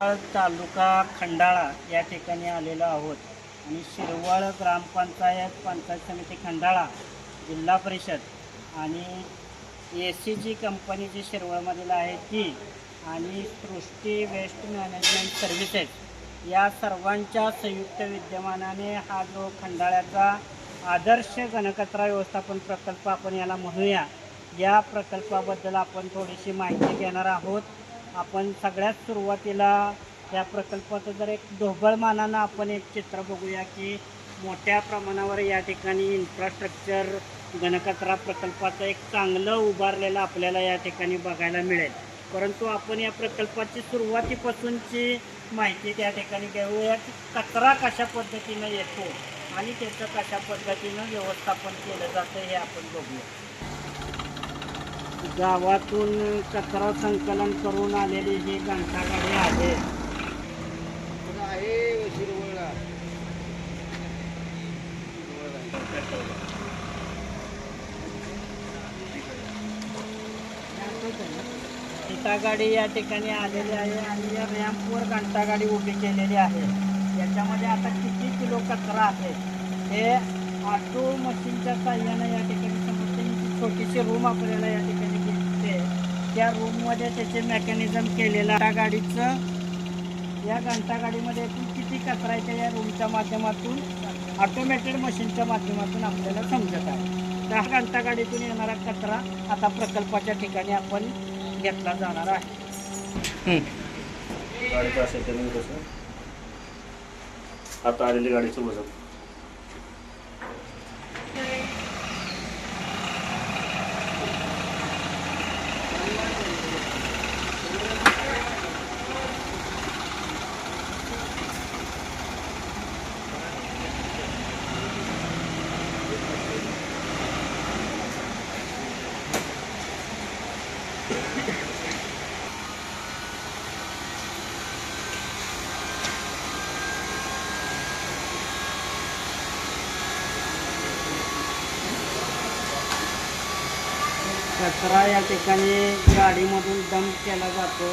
तालुका खंडाळा या ठिकाणी आलेलो आहोत. आणि शिरवळ ग्रामपंचायत पंचायत समिती खंडाळा जिल्हा परिषद आणि ए सी जी कंपनी जी शिरवळमधील आहे ती आणि सृष्टी वेस्ट मॅनेजमेंट सर्व्हिसेस या सर्वांच्या संयुक्त विद्यमानाने हा जो खंडाळ्याचा आदर्श घनकचरा व्यवस्थापन प्रकल्प आपण याला म्हणूया. या प्रकल्पाबद्दल आपण थोडीशी माहिती घेणार आहोत. आपण सगळ्यात सुरुवातीला या प्रकल्पाचं जर एक ढोबळमानानं आपण एक चित्र बघूया की मोठ्या प्रमाणावर या ठिकाणी इन्फ्रास्ट्रक्चर घनकचरा प्रकल्पाचं एक चांगलं उभारलेलं आपल्याला या ठिकाणी बघायला मिळेल. परंतु आपण या प्रकल्पाची सुरुवातीपासूनची माहिती त्या ठिकाणी घेऊया की कचरा कशा पद्धतीनं येतो आणि त्याचं कशा पद्धतीनं व्यवस्थापन केलं जातं हे आपण बघूया. गावातून कचरा संकलन करून आलेली ही घंटागाडी आहे. घंटागाडी या ठिकाणी आलेली आहे आणि या रॅम्पवर घंटागाडी उभी केलेली आहे. याच्यामध्ये आता किती किलो कचरा आहे? हे ऑटो मशीनच्या साह्यानं या ठिकाणी समजते छोटीशी रूम आपल्याला या ठिकाणी दिसते त्या रूममध्ये त्याचे मेकॅनिझम केलेलं आहे. त्या गाडीचं या घंटागाडीमध्ये एकूण किती कचरा आहे या रूमच्या माध्यमातून ऑटोमॅटेड मशीनच्या माध्यमातून आपल्याला समजत आहे. त्या घंटागाडीतून येणारा कचरा आता प्रकल्पाच्या ठिकाणी आपण घेतला जाणार आहे. गाडीचं असेल आता आलेली गाडीचं वजन कचरा या ठिकाणी गाडीमधून डंप केला जातो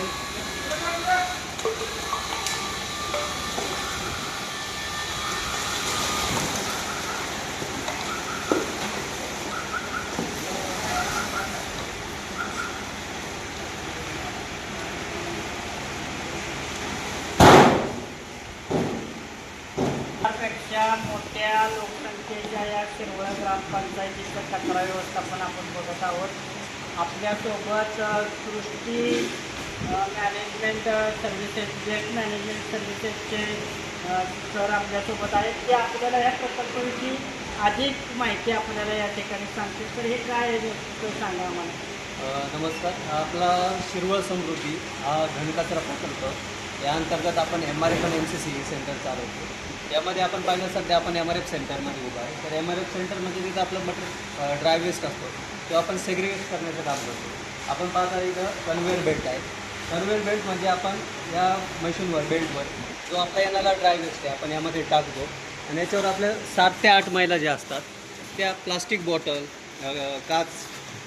पेक्षा मोठ्या लोकसंख्येच्या या शिरवळ ग्रामपंचायतीचं कचरा व्यवस्थापन आपण बघत आहोत. आपल्यासोबत Srushti management services waste management सर्व्हिसेसचे sir आपल्यासोबत आहेत. ते आपल्याला या प्रकल्पाविषयी अधिक माहिती आपल्याला या ठिकाणी सांगतील. तर हे काय आहे सांगा आम्हाला. नमस्कार. आपला शिरवळ समृद्धी हा घनकचरा प्रकल्प. या अंतर्गत आपण एम आर एफ आणि एम सी सी सेंटर चालवतो. यामध्ये आपण पाहिलं सध्या आपण एम आर एफ सेंटरमध्ये उभा आहे. तर एम आर एफ सेंटरमध्ये तिथं आपलं मटेरियल ड्राय वेस्ट असतो. तो आपण सेग्रिगेट करण्याचं काम करतो. आपण पाहता इथं कन्व्हेअर बेल्ट आहे. कन्व्हेअर बेल्ट म्हणजे आपण या मशीनवर बेल्टवर जो आपला येणारा ड्राय वेस्ट आहे आपण यामध्ये टाकतो. आणि याच्यावर आपल्या सात ते आठ महिला ज्या असतात त्या प्लास्टिक बॉटल काच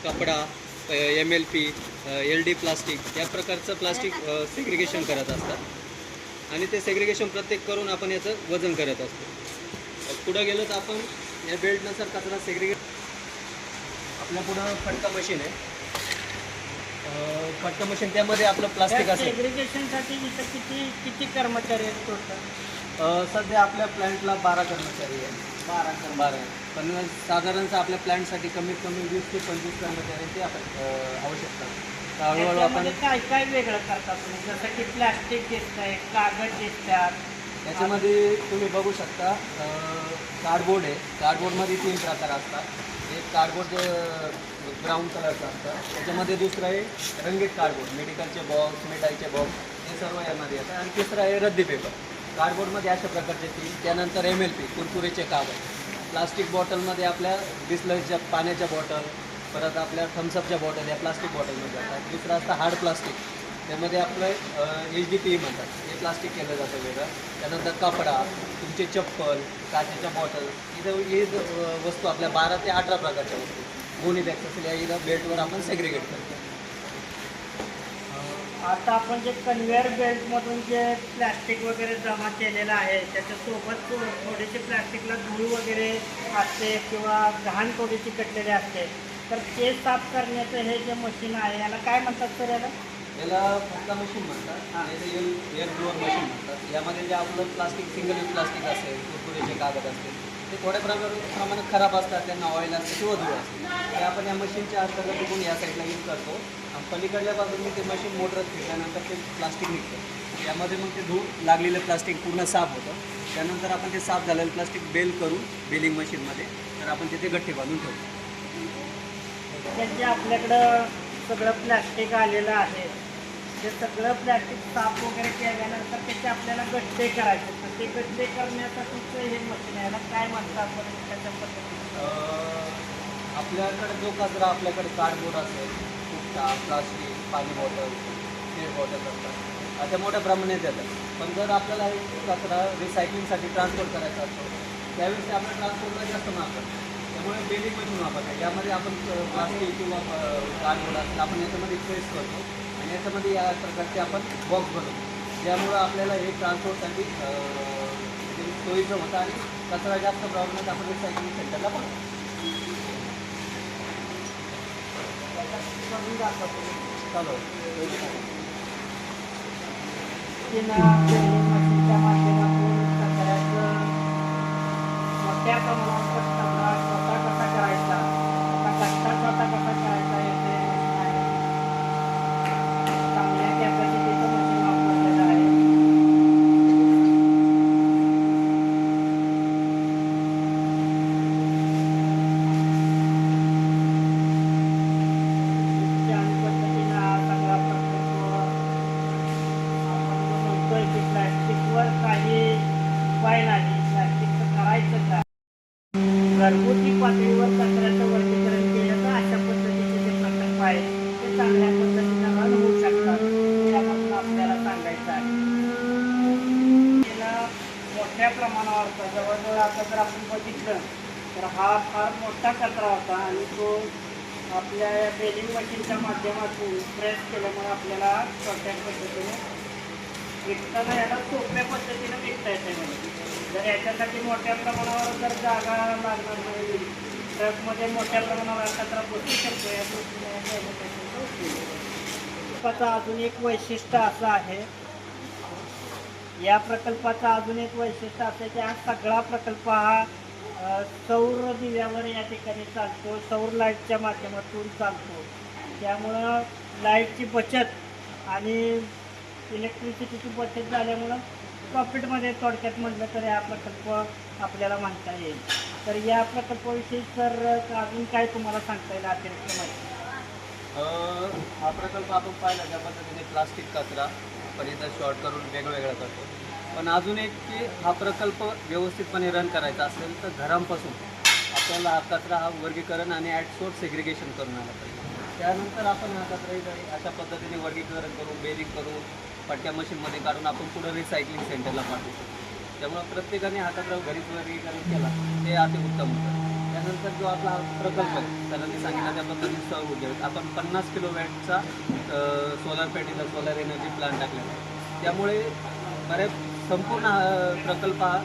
कपडा M L P L D plastic या प्रकारचं प्लास्टिक सेग्रिगेशन करत असतात. आणि ते सेग्रिगेशन प्रत्येक करून आपण याचं वजन करत असतो. पुढं गेलं तर आपण या बेल्टनुसार कचरा सेग्रिगेट आपल्या पुढं फटका मशीन आहे. अ, फटका मशीन त्यामध्ये आपलं प्लास्टिक असेल. सेग्रिगेशनसाठी इथं किती किती कर्मचारी आहेत टोटल अ, सध्या आपल्या प्लॅन्टला बारा कर्मचारी आहे बारा कर्मचारी. बारा पण साधारणतः आपल्या प्लॅन्टसाठी कमीत कमी वीस ते पंचवीस कर्मचाऱ्यांची आपण अ, आवश्यकता आहे. तर हळूहळू आपण त्याच्यामध्ये काय काय वेगळं करता तुम्ही? जसं की प्लॅस्टिक दिसतंय कागद दिसतात. याच्यामध्ये तुम्ही बघू शकता कार्डबोर्ड आहे. कार्डबोर्डमध्ये तीन प्रकार असतात. कार्डबोर्ड ब्राऊन कलरचं असतं. त्याच्यामध्ये दुसरं आहे रंगीत कार्डबोर्ड मेडिकलचे बॉक्स मिठाईचे बॉक्स हे सर्व यामध्ये येतात आणि तिसरं आहे रद्दी पेपर कार्डबोर्डमध्ये अशा प्रकारचे तीन त्यानंतर एम एल पी कुरकुरेचे कागद. प्लास्टिक बॉटलमध्ये आपल्या बिस्लरीच्या पाण्याच्या बॉटल परत आपल्या थम्सअपच्या बॉटल या प्लास्टिक बॉटलमध्ये जातात. दुसरं असतं हार्ड प्लास्टिक त्यामध्ये आपलं एच डी पी म्हणतात हे प्लास्टिक केलं जातं वेगळं. त्यानंतर कपडा तुमचे चप्पल काचेच्या बॉटल इथं हे वस्तू आपल्या बारा ते अठरा प्रकारच्या वस्तू. गोणी बॅग्स असेल या इथं बेल्टवर आपण सेग्रिगेट करतो. आता आपण जे कन्व्हेअर बेल्टमधून जे प्लॅस्टिक वगैरे जमा केलेलं आहे त्याच्यासोबत थो- थोडीशी प्लॅस्टिकला धूळ वगैरे असते किंवा घाण थोडीशी कटलेली असते. तर ते साफ करण्याचं हे जे मशीन आहे याला काय म्हणतात सर याला? याला फुटका मशीन म्हणतात. याला एअर एअर ब्लोअर मशीन म्हणतात. यामध्ये जे आपलं प्लास्टिक सिंगल यूज प्लास्टिक असेल कुरकुरेचे कागद असतील ते थोड्या प्रमाणात प्रमाणात खराब असतात. त्यांना ऑइल असते किंवा धूळ असते. ते आपण या मशीनच्या अंतर्गत बघून या साईडला यूज करतो. आणि पलीकडल्या बाजूने ते मशीन मोटरत फिरल्यानंतर ते प्लास्टिक निघतं. त्यामध्ये मग ते धूळ लागलेलं प्लास्टिक पूर्ण साफ होतं. त्यानंतर आपण ते साफ झालेलं प्लास्टिक बेल करून बेलिंग मशीनमध्ये तर आपण तिथे गठ्ठे बांधून ठेवतो. त्यांचे आपल्याकडं सगळं प्लॅस्टिक आलेलं आहे. जे सगळं प्लॅस्टिक साफ वगैरे केल्यानंतर त्याचे आपल्याला गट्टे करायचे. तर ते गट्टे करण्यासाठीचं हे मशीन आहे ना काय म्हणतात बरं त्याच्या पद्धतीने? आपल्याकडे जो कचरा आपल्याकडे कार्डबोर्ड असेल फुटका प्लास्टिक पाणी बॉटल स्टील बॉटल असतात. अशा मोठ्या प्रमाणात येतात. पण जर आपल्याला हे कचरा रिसायकलिंगसाठी ट्रान्सपोर्ट करायचा असतो त्यावेळेस आपल्या ट्रान्सपोर्टला जास्त मागतात त्यामुळे बेलिंग मशीन वापरतात यामध्ये आपण प्लास्टिक किंवा कार्डबोर्ड असेल आपण याच्यामध्ये फेस करतो. याच्यामध्ये या प्रकारचे आपण बॉक्स बनवतो. ज्यामुळं आपल्याला हे ट्रान्सपोर्टसाठी सोयीचं होतं आणि कचरा जास्त प्रॉब्लेम आपण रिसायकलिंग सेंटरला पण चालू. मोठ्या प्रमाणात कचरा स्वतः कसा करायचा आता कचरा स्वतः कसा करायचा याचे मशीन आहे चांगल्या कॅपॅसिटीचं मशीन वापरलेलं आहे ज्या पद्धतीनं हा सगळा प्रकल्प आपण जो म्हणतोय की प्लॅस्टिकवर काही उपाय नाही प्लॅस्टिकचं करायचं काय घरगुती पातळीवर कचऱ्याचं वर्गीकरण केलं तर अशा पद्धतीचे जे प्रकल्प आहेत ते चांगल्या पद्धतीनं रन होऊ शकतात त्यापासून आपल्याला सांगायचं आहे. मोठ्या प्रमाणावर जवळजवळ आता जर आपण बघितलं तर हा फार मोठा कचरा होता आणि तो आपल्या बेलिंग मशीनच्या माध्यमातून प्रेस केल्यामुळे आपल्याला छोट्या पद्धतीने विकताना याला सोप्या पद्धतीनं विकता येते म्हणजे जर याच्यासाठी मोठ्या प्रमाणावर जर जागा लागणार नाही ट्रकमध्ये मोठ्या प्रमाणावर हा कचरा पोचू शकतो या प्रकल्पाचा प्रकल्पाचं अजून एक वैशिष्ट्य असं आहे या प्रकल्पाचा अजून एक वैशिष्ट्य असं आहे की हा सगळा प्रकल्प हा सौर दिव्यावर या ठिकाणी चालतो सौर लाईटच्या माध्यमातून चालतो. त्यामुळं लाईटची बचत आणि इलेक्ट्रिसिटीची बचत झाल्यामुळं प्रॉफिटमध्ये थोडक्यात म्हटलं तर हा प्रकल्प आपल्याला म्हणता येईल. तर या प्रकल्पाविषयी सर अजून काय तुम्हाला सांगता येईल अतिरिक्त? माहिती हा प्रकल्प आपण पाहिला त्या पद्धतीने प्लास्टिक कचरा आपण इथं शॉर्ट करून वेगवेगळा करतो. पण अजून एक की हा प्रकल्प व्यवस्थितपणे रन करायचा असेल तर घरांपासून आपल्याला हा कचरा हा वर्गीकरण आणि ॲट सोर्स सेग्रिगेशन करून आला पाहिजे. त्यानंतर आपण हा कचरा अशा पद्धतीने वर्गीकरण करून बेरिंग करून पट्ट्या मशीनमध्ये काढून आपण पुढं रिसायकलिंग सेंटरला पाठवू शकतो त्यामुळं प्रत्येकाने हातात कचरा घरीच वर्गीकरण केला ते अतिउत्तम होतं. त्यानंतर जो आपला हा प्रकल्प आहे सरांनी सांगितलं त्या पद्धतीने सौर ऊर्जा आपण पन्नास किलो वॅटचा सोलार पॅटीला सोलर एनर्जी प्लांट टाकलेला आहे. त्यामुळे बऱ्याच संपूर्ण प्रकल्प हा